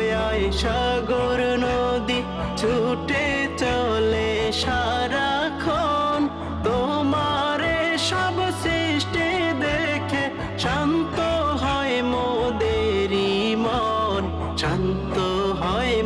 দয়ায় সাগর নদী ছুটে চলে সারাক্ষণ। তোমারে সব সৃষ্টি দেখে শান্ত হয় মোদেরি মন, শান্ত হয়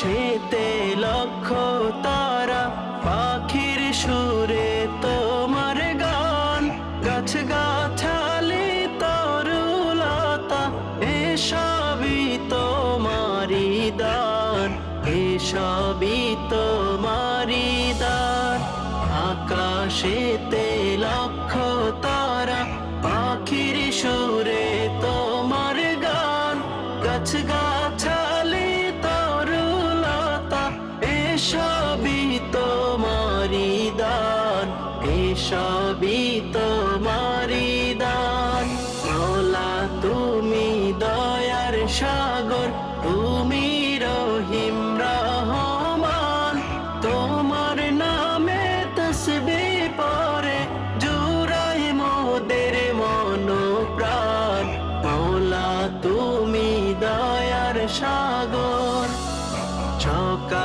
আকাশেতে লক্ষ তারা, পাখির সুরে তোমার গান। গাছ গাছালি তরুলতা, এসবই তোমারি দান, এসবই তোমারি দান। আকাশেতে লক্ষ তারা এসবই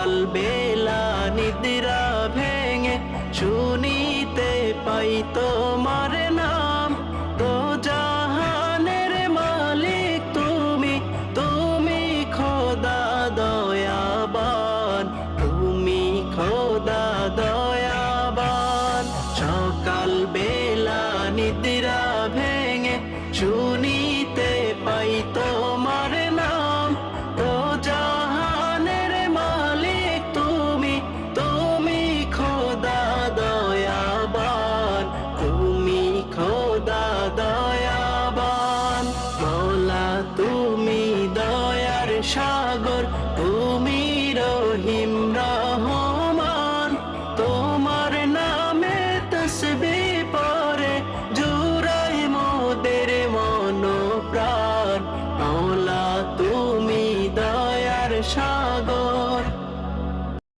সকাল বেলা নিদ্রা ভেঙে শুনিতে পাই তোমার নাম। তো জাহানের মালিক তুমি তুমি খোদা দয়াবান, তুমি খোদা দয়াবান। সকাল বেলা নিদ্রা ভেঙে শুনিতে